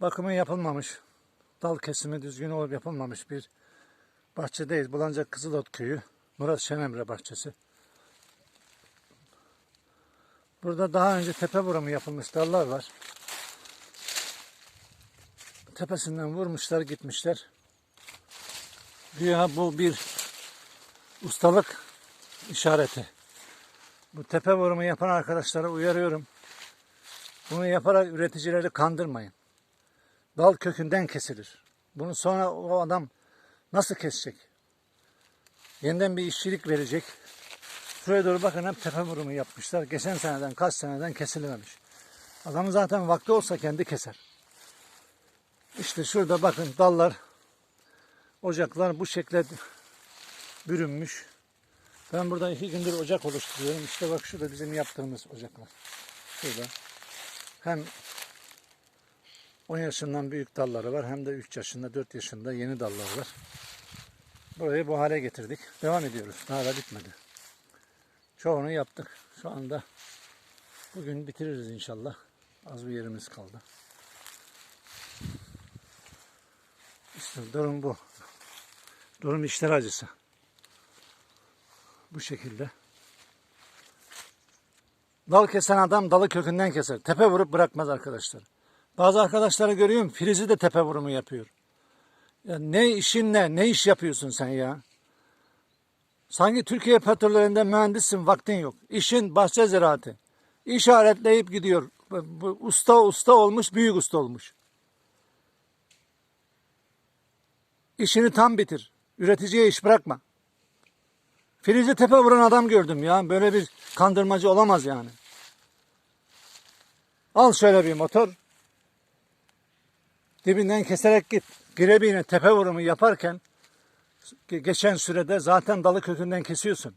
bakımı yapılmamış, dal kesimi düzgün olup yapılmamış bir bahçedeyiz. Bulancak Kızılot Köyü, Murat Şenemre bahçesi. Burada daha önce tepe vurumu yapılmış dallar var. Tepesinden vurmuşlar gitmişler. Güya bu bir ustalık işareti. Bu tepe vurumu yapan arkadaşlara uyarıyorum. Bunu yaparak üreticileri kandırmayın. Dal kökünden kesilir. Bunu sonra o adam nasıl kesecek? Yeniden bir işçilik verecek. Şuraya doğru bakın hep tepe vurumu yapmışlar. Geçen seneden kaç seneden kesilmemiş. Adamın zaten vakti olsa kendi keser. İşte şurada bakın dallar, ocaklar bu şekle bürünmüş. Ben burada iki gündür ocak oluşturuyorum. İşte bak şurada bizim yaptığımız ocaklar. Şurada. Hem 10 yaşından büyük dalları var hem de 3 yaşında 4 yaşında yeni dalları var. Burayı bu hale getirdik. Devam ediyoruz. Daha da bitmedi. Çoğunu yaptık. Şu anda bugün bitiririz inşallah. Az bir yerimiz kaldı. İşte durum bu. Durum işler acısı. Bu şekilde. Dal kesen adam dalı kökünden keser. Tepe vurup bırakmaz arkadaşlar. Bazı arkadaşları görüyorum filizi de tepe vurumu yapıyor. Ya ne işin ne? Ne iş yapıyorsun sen ya? Sanki Türkiye petrollerinde mühendissin vaktin yok. İşin bahçe ziraatı. İşaretleyip gidiyor. Usta usta olmuş, büyük usta olmuş. İşini tam bitir. Üreticiye iş bırakma. Filizi tepe vuran adam gördüm ya. Böyle bir kandırmacı olamaz yani. Al şöyle bir motor. Dibinden keserek git. Grebiğine tepe vurumu yaparken ge- geçen sürede zaten dalı kökünden kesiyorsun.